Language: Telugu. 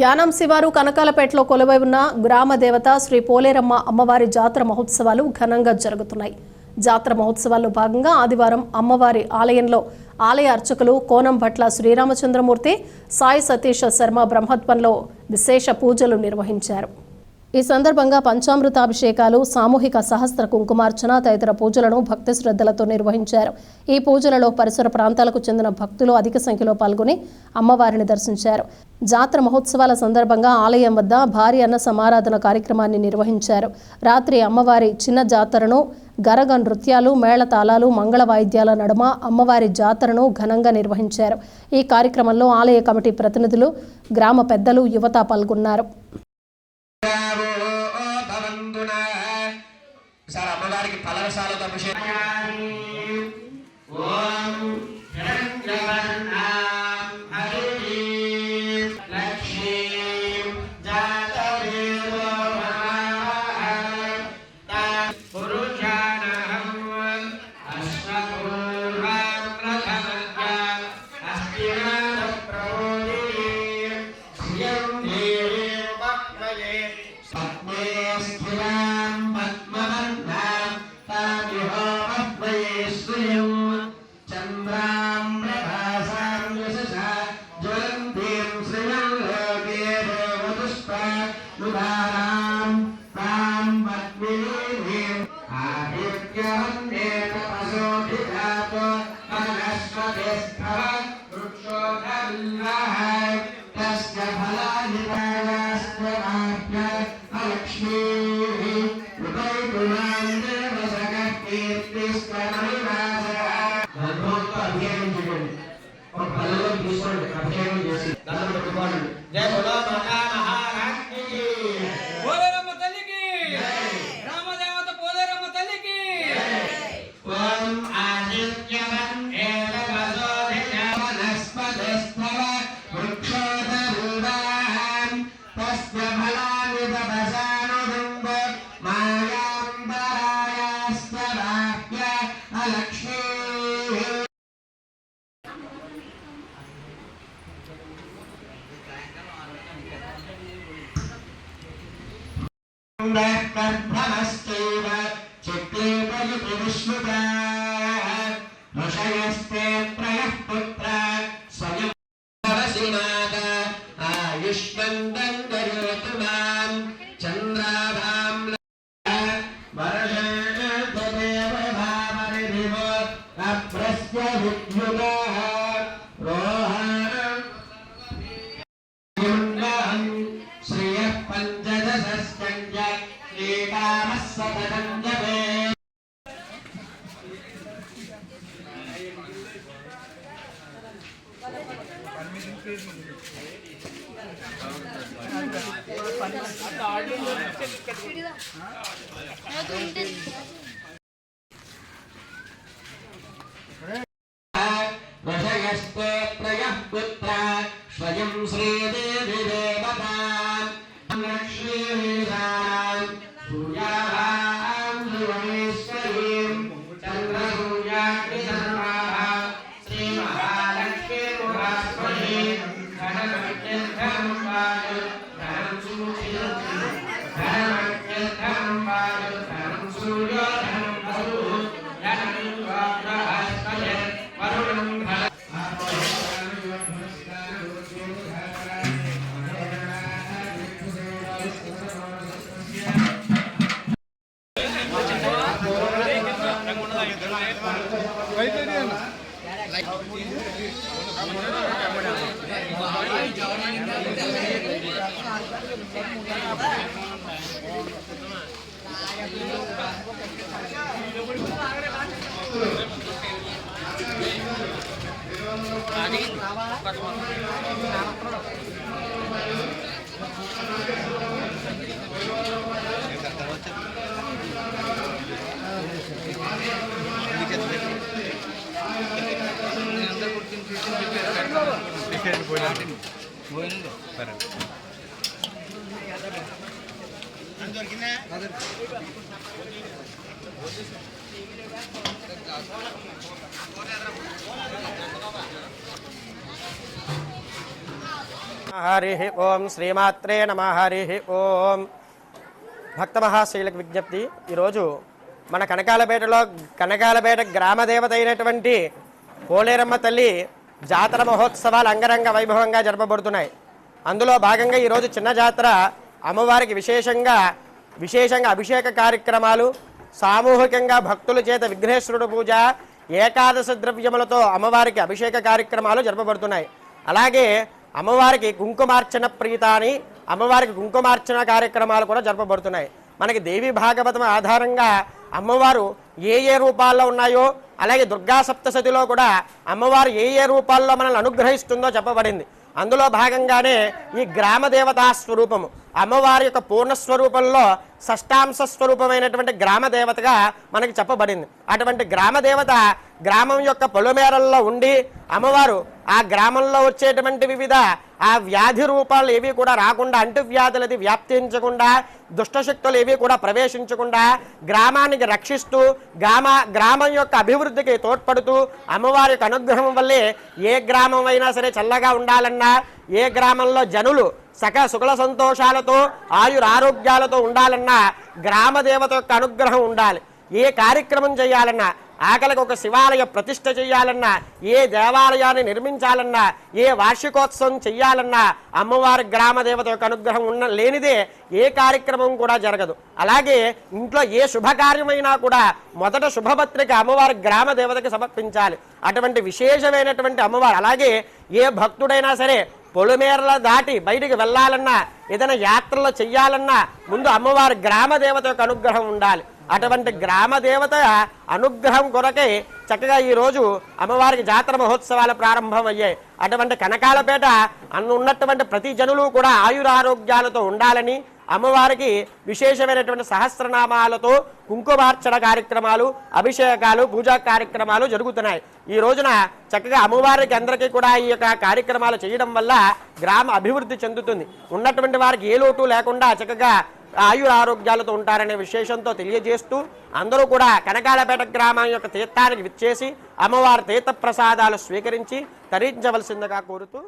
యానం శివారు కనకాలపేటలో కొలువై ఉన్న గ్రామ దేవత శ్రీ పోలేరమ్మ అమ్మవారి జాతర మహోత్సవాలు ఘనంగా జరుగుతున్నాయి. జాతర మహోత్సవాల్లో భాగంగా ఆదివారం అమ్మవారి ఆలయంలో ఆలయ అర్చకులు కోనం భట్ల శ్రీరామచంద్రమూర్తి సాయి సతీష్ శర్మ బ్రహ్మత్వంలో విశేష పూజలు నిర్వహించారు. ఈ సందర్భంగా పంచామృతాభిషేకాలు సామూహిక సహస్ర కుంకుమార్చన తదితర పూజలను భక్తి శ్రద్ధలతో నిర్వహించారు. ఈ పూజలలో పరిసర ప్రాంతాలకు చెందిన భక్తులు అధిక సంఖ్యలో పాల్గొని అమ్మవారిని దర్శించారు. జాతర మహోత్సవాల సందర్భంగా ఆలయం వద్ద భారీ అన్న సమారాధన కార్యక్రమాన్ని నిర్వహించారు. రాత్రి అమ్మవారి చిన్న జాతరను గరగ నృత్యాలు మేళతాళాలు మంగళ వాయిద్యాల నడుమ అమ్మవారి జాతరను ఘనంగా నిర్వహించారు. ఈ కార్యక్రమంలో ఆలయ కమిటీ ప్రతినిధులు గ్రామ పెద్దలు యువత పాల్గొన్నారు. Bye. కీర్తిస్తమనివాసः గర్భంతో అభిషేకం చేయండి ఒక పళ్ళలో తీసుకోండి అభిషేకం చేసి దాన్ని పెట్టుకోండి జయ ब्रह्मश्चैव चिक्लेपयिति विष्णुताः ऋषयस्ते त्रयः पुत्र स्वयं भवसि माता आयुष्मन्दं करोतु माँ चन्द्राभां वर्षेणदेवभावनिधिवो अप्रस्य विद्युताः रोहाणं श्रियः पञ्चदशश्च श्रीकामः सततं जपे वशयस्ते त्रयः पुत्रा स्वयं श्रीदेवी देवताम् लक्ष्मीवीराम् పోయినా పోయినా సరే హరి ఓం శ్రీమాత్రే నమ హరి ఓం. భక్త విజ్ఞప్తి. ఈరోజు మన కనకాలపేటలో కనకాలపేట గ్రామదేవత అయినటువంటి కోలేరమ్మ తల్లి జాతర మహోత్సవాలు అంగరంగ వైభవంగా జరపబడుతున్నాయి. అందులో భాగంగా ఈరోజు చిన్న జాతర అమ్మవారికి విశేషంగా విశేషంగా అభిషేక కార్యక్రమాలు సామూహికంగా భక్తుల చేత విఘ్నేశ్వరుడు పూజ ఏకాదశ ద్రవ్యములతో అమ్మవారికి అభిషేక కార్యక్రమాలు జరపబడుతున్నాయి. అలాగే అమ్మవారికి కుంకుమార్చన ప్రీత అని అమ్మవారికి కుంకుమార్చన కార్యక్రమాలు కూడా జరపబడుతున్నాయి. మనకి దేవి భాగవతం ఆధారంగా అమ్మవారు ఏ ఏ రూపాల్లో ఉన్నాయో అలాగే దుర్గా సప్తశతిలో కూడా అమ్మవారు ఏ ఏ రూపాల్లో మనల్ని అనుగ్రహిస్తుందో చెప్పబడింది. అందులో భాగంగానే ఈ గ్రామ దేవతా స్వరూపము అమ్మవారి యొక్క పూర్ణ స్వరూపంలో షష్టాంశ స్వరూపమైనటువంటి గ్రామదేవతగా మనకి చెప్పబడింది. అటువంటి గ్రామదేవత గ్రామం యొక్క పొలుమేరల్లో ఉండి అమ్మవారు ఆ గ్రామంలో వచ్చేటువంటి వివిధ ఆ వ్యాధి రూపాలు ఏవి కూడా రాకుండా అంటువ్యాధులది వ్యాప్తించకుండా దుష్టశక్తులు ఏవి కూడా ప్రవేశించకుండా గ్రామానికి రక్షిస్తూ గ్రామ గ్రామం యొక్క అభివృద్ధికి తోడ్పడుతూ అమ్మవారి యొక్క అనుగ్రహం వల్లే ఏ గ్రామం అయినా సరే చల్లగా ఉండాలన్నా ఏ గ్రామంలో జనులు సక సుఖల సంతోషాలతో ఆయురారోగ్యాలతో ఉండాలన్నా గ్రామదేవత యొక్క అనుగ్రహం ఉండాలి. ఏ కార్యక్రమం చేయాలన్నా ఆకలికి ఒక శివాలయ ప్రతిష్ఠ చేయాలన్నా ఏ దేవాలయాన్ని నిర్మించాలన్నా ఏ వార్షికోత్సవం చెయ్యాలన్నా అమ్మవారి గ్రామ దేవత యొక్క అనుగ్రహం ఉన్న లేనిదే ఏ కార్యక్రమం కూడా జరగదు. అలాగే ఇంట్లో ఏ శుభకార్యమైనా కూడా మొదట శుభపత్రిక అమ్మవారి గ్రామ దేవతకి సమర్పించాలి. అటువంటి విశేషమైనటువంటి అమ్మవారు అలాగే ఏ భక్తుడైనా సరే పొలిమేరల దాటి బయటికి వెళ్ళాలన్నా ఏదైనా యాత్రలు చెయ్యాలన్నా ముందు అమ్మవారి గ్రామదేవత యొక్క అనుగ్రహం ఉండాలి. అటువంటి గ్రామదేవత అనుగ్రహం కొరకే చక్కగా ఈ రోజు అమ్మవారికి జాతర మహోత్సవాలు ప్రారంభం అయ్యాయి అటువంటి కనకాలపేట అన్న ఉన్నటువంటి ప్రతి జనులు కూడా ఆయురారోగ్యాలతో ఉండాలని అమ్మవారికి విశేషమైనటువంటి సహస్రనామాలతో కుంకుమార్చన కార్యక్రమాలు అభిషేకాలు పూజా కార్యక్రమాలు జరుగుతున్నాయి. ఈ రోజున చక్కగా అమ్మవారికి అందరికీ కూడా ఈ యొక్క కార్యక్రమాలు చేయడం వల్ల గ్రామ అభివృద్ధి చెందుతుంది. ఉన్నటువంటి వారికి ఏ లోటు లేకుండా చక్కగా ఆయుర ఆరోగ్యాలతో ఉంటారనే విశేషంతో తెలియజేస్తూ అందరూ కూడా కనకాలపేట గ్రామం యొక్క తీర్థానికి విచ్చేసి అమ్మవారి తీర్థ ప్రసాదాలు స్వీకరించి తరించవలసిందిగా కోరుతూ